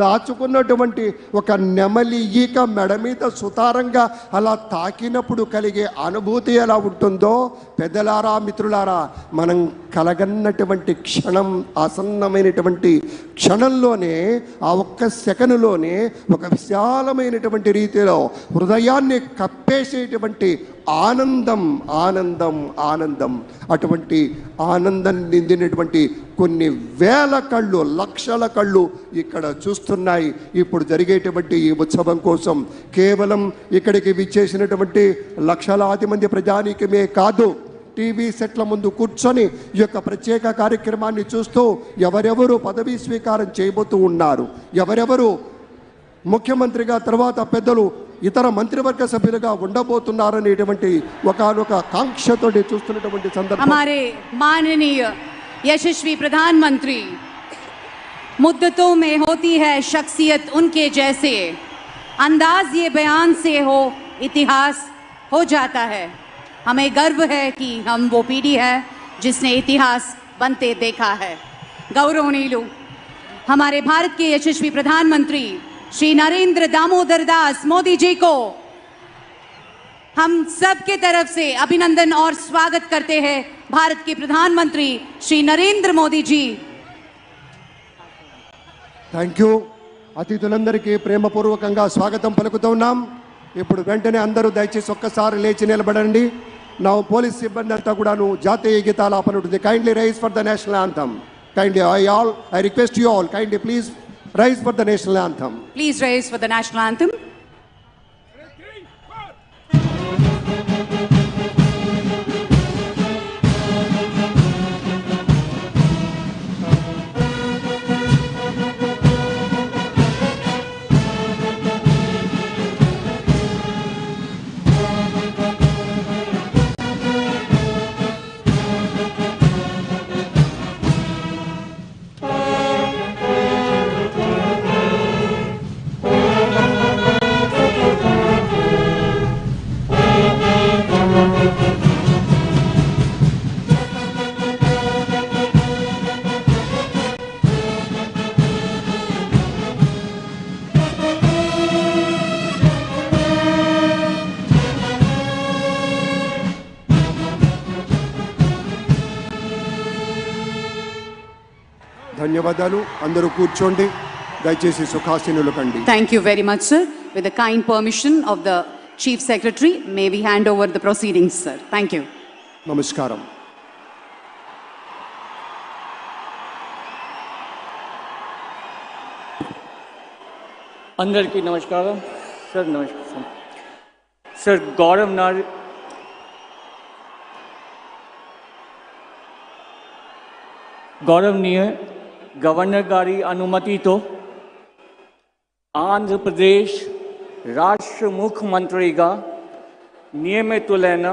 దాచుకున్నటువంటి ఒక నెమలి ఈక మెడ మీద సుతారంగా అలా తాకినప్పుడు కలిగే అనుభూతి ఎలా ఉంటుందో పెద్దలారా మిత్రులారా మనం కలగన్నటువంటి క్షణం ఆసన్నమైనటువంటి క్షణంలోనే ఆ ఒక్క సెకనులోనే ఒక విశాలమైనటువంటి రీతిలో హృదయాన్ని కప్పేసేటువంటి ఆనందం ఆనందం ఆనందం. అటువంటి ఆనందం నిందినటువంటి కొన్ని వేల కళ్ళు లక్షల కళ్ళు ఇక్కడ చూస్తున్నాయి. ఇప్పుడు జరిగేటువంటి ఈ ఉత్సవం కోసం కేవలం ఇక్కడికి విచ్చేసినటువంటి లక్షలాది మంది ప్రజానీకమే కాదు టీవీ సెట్ల ముందు కూర్చొని ఈ యొక్క ప్రత్యేక కార్యక్రమాన్ని చూస్తూ ఎవరెవరు పదవీ స్వీకారం చేయబోతూ ఉన్నారు ఎవరెవరు ముఖ్యమంత్రిగా తర్వాత పెద్దలు ఇతర మంత్రివర్గ సభ్యులుగా ఉండబోతున్నారనేటువంటి ఒకనొక కాంక్షతోటి చూస్తున్నటువంటి సందర్భం हमारे माननीय यशस्वी प्रधानमंत्री मुद्दतों में होती है शख्सियत उनके जैसे अंदाज ये बयान से हो इतिहास हो जाता है हमें गर्व है कि हम वो पीढ़ी है जिसने इतिहास बनते देखा है गौरवनीलु हमारे भारत के यशस्वी प्रधानमंत्री श्री नरेंद्र दामोदर दास मोदी जी को हम सब के तरफ से अभिनंदन और स्वागत करते हैं भारत के प्रधानमंत्री श्री नरेंद्र मोदी जी థ్యాంక్ యూ అతిథులందరికీ ప్రేమపూర్వకంగా స్వాగతం పలుకుతున్నాం ఇప్పుడు వెంటనే అందరూ దయచేసి ఒక్కసారి లేచి నిలబడండి నా పోలీస్ సిబ్బంది అంతా కూడాను జాతీయ గీతాలాపన ఉంటుంది. Kindly rise for the national anthem kindly I all I request you all kindly please rise for the national anthem Please raise for the national anthem. ధన్యవాదాలు అందరూ కూర్చోండి దయచేసి సుఖాసీనులు కండి Thank you very much, sir. With the kind permission of the Chief Secretary, may we hand over the proceedings, sir. Thank you. నమస్కారం అందరికీ నమస్కారం sir నమస్కారం సార్ గౌరవ్ నార్ గౌరవనీయ గవర్నర్ గారి అనుమతితో ఆంధ్రప్రదేశ్ రాష్ట్ర ముఖ్యమంత్రిగా నియమితులైన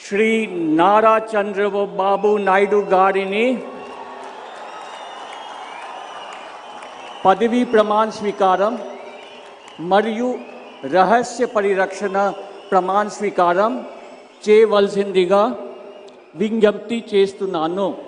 శ్రీ నారా చంద్రబాబు నాయుడు గారిని పదవీ ప్రమాణ స్వీకారం మరియు రహస్య పరిరక్షణ ప్రమాణ స్వీకారం చేయవలసిందిగా విజ్ఞప్తి చేస్తున్నాను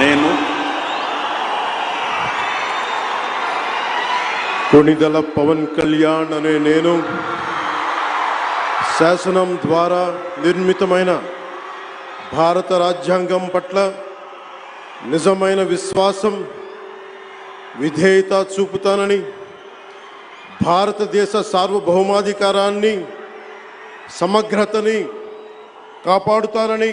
నేను కొణిదల పవన్ కళ్యాణ్ అనే నేను శాసనం ద్వారా నిర్మితమైన భారత రాజ్యాంగం పట్ల నిజమైన విశ్వాసం విధేయత చూపుతానని భారతదేశ సార్వభౌమాధికారాన్ని సమగ్రతని కాపాడుతానని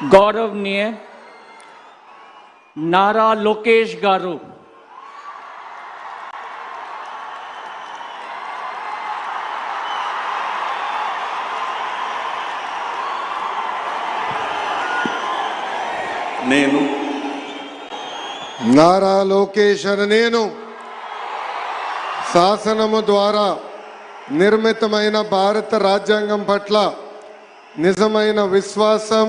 గౌరవనీయ నారా లోకేష్ గారు నేను నారా లోకేష్ అని నేను శాసనము ద్వారా నిర్మితమైన భారత రాజ్యాంగం పట్ల నిజమైన విశ్వాసం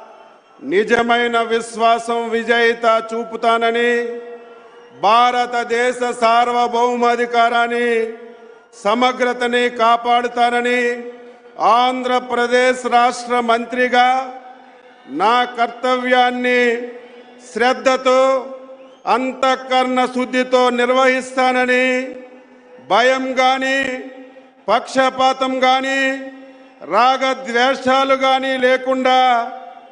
నిజమైన విశ్వాసం విజయిత చూపుతానని భారతదేశ సార్వభౌమాధికారాన్ని సమగ్రతని కాపాడుతానని ఆంధ్రప్రదేశ్ రాష్ట్ర మంత్రిగా నా కర్తవ్యాన్ని శ్రద్ధతో అంతఃకరణ శుద్ధితో నిర్వహిస్తానని భయం కానీ పక్షపాతం కానీ రాగద్వేషాలు కానీ లేకుండా